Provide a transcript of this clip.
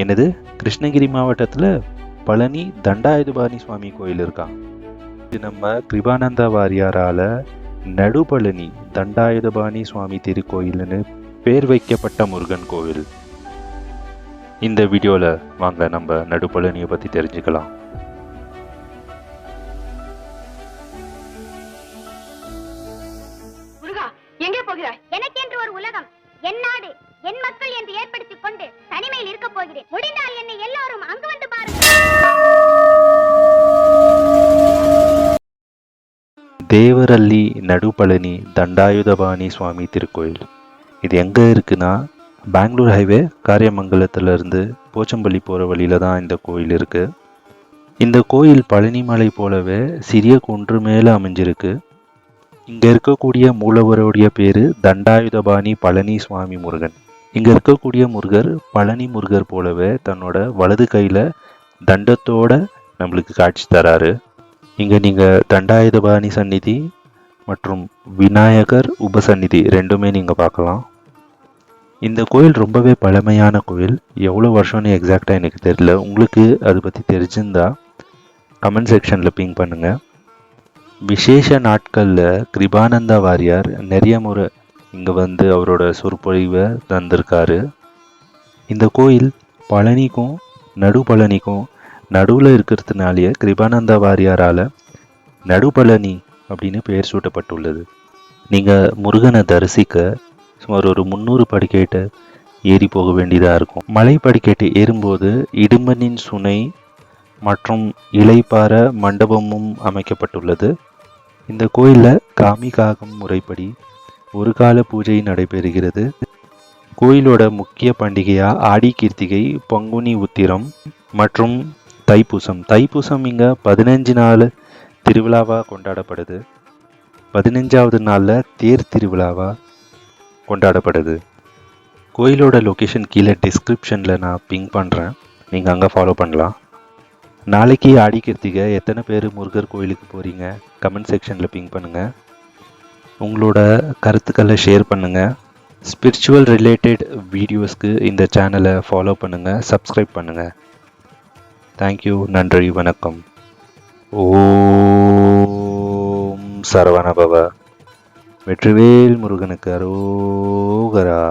என்னது? கிருஷ்ணகிரி மாவட்டத்தில் பழனி தண்டாயுதபாணி சுவாமி கோயில் இருக்கான் இது நம்ம கிருபானந்த வாரியாரால் நடுபழனி தண்டாயுதபாணி சுவாமி திருக்கோயில்னு பேர் வைக்கப்பட்ட முருகன் கோவில். இந்த வீடியோவில் வாங்க நம்ம நடுப்பழனியை பற்றி தெரிஞ்சுக்கலாம். எங்கே போகிறாய்? எனக்கென்று ஒரு உலகம். என் நாடு என் மக்கள் என்று ஏற்ப தனிமையில் முடிந்தால் என்னை எல்லாரும் அங்கு வந்து பாருங்கள். தேவரல்லி நடுப்பழனி தண்டாயுதபாணி சுவாமி திருக்கோயில். இது எங்கே இருக்குன்னா பெங்களூர் ஹைவே காரியமங்கலத்திலிருந்து போச்சம்பள்ளி போகிற வழியில தான் இந்த கோயில் இருக்குது இந்த கோயில் பழனிமலை போலவே சிறிய குன்று மேலே அமைஞ்சிருக்கு. இங்கே இருக்கக்கூடிய மூலவருடைய பேர் தண்டாயுதபாணி பழனி சுவாமி முருகன். இங்கே இருக்கக்கூடிய முருகர் பழனி முருகர் போலவே தன்னோட வலது கையில் தண்டத்தோட நம்மளுக்கு காட்சி தராரு. இங்கே நீங்கள் தண்டாயுதபாணி சந்நிதி மற்றும் விநாயகர் உபசந்நிதி ரெண்டுமே நீங்கள் பார்க்கலாம். இந்த கோயில் ரொம்பவே பழமையான கோயில். எவ்வளோ வருஷம்னு எக்ஸாக்டாக எனக்கு தெரியல. உங்களுக்கு அதை பற்றி தெரிஞ்சிருந்தா கமெண்ட் செக்ஷனில் பிங் பண்ணுங்கள் விசேஷ நாட்களில் கிருபானந்த வாரியார் நிறைய முறை இங்கே வந்து அவரோட சொற்பொழிவை தந்திருக்காரு. இந்த கோயில் பழனிக்கும் நடுபழனிக்கும் நடுவில் இருக்கிறதுனாலேயே கிருபானந்த வாரியாரால் நடுபழனி அப்படின்னு பெயர் சூட்டப்பட்டுள்ளது. நீங்கள் முருகனை தரிசிக்க சுமார் ஒரு முந்நூறு படிக்கேட்டை ஏறி போக வேண்டியதாக இருக்கும். மலை படிக்கட்டு ஏறும்போது இடும்பனின் சுனை மற்றும் இலைப்பார மண்டபமும் அமைக்கப்பட்டுள்ளது. இந்த கோயிலில் காமிகாகம் முறைப்படி ஒரு கால பூஜை நடைபெறுகிறது. கோயிலோட முக்கிய பண்டிகையாக ஆடி கிருத்திகை பங்குனி உத்திரம் மற்றும் தைப்பூசம். தைப்பூசம் இங்கே பதினஞ்சு நாள் திருவிழாவாக கொண்டாடப்படுது. பதினஞ்சாவது நாளில் தேர் திருவிழாவாக கொண்டாடப்படுது. கோயிலோட லொக்கேஷன் கீழே டிஸ்கிரிப்ஷனில் நான் பிங்க் பண்ணுறேன் நீங்கள் அங்கே ஃபாலோ பண்ணலாம். நாளைக்கு ஆடி கிருத்திகை எத்தனை பேர் முருகர் கோயிலுக்கு போகிறீங்க கமெண்ட் செக்ஷனில் பிங்க் பண்ணுங்கள் உங்களோட கருத்துக்களை ஷேர் பண்ணுங்கள் ஸ்பிரிச்சுவல் ரிலேட்டட் வீடியோஸ்க்கு இந்த சேனலை ஃபாலோ பண்ணுங்கள் சப்ஸ்கிரைப் பண்ணுங்கள் தேங்க்யூ நன்றி வணக்கம். ஓம் சரவணபவ. வெற்றிவேல் முருகனுக்கு அரோகரா.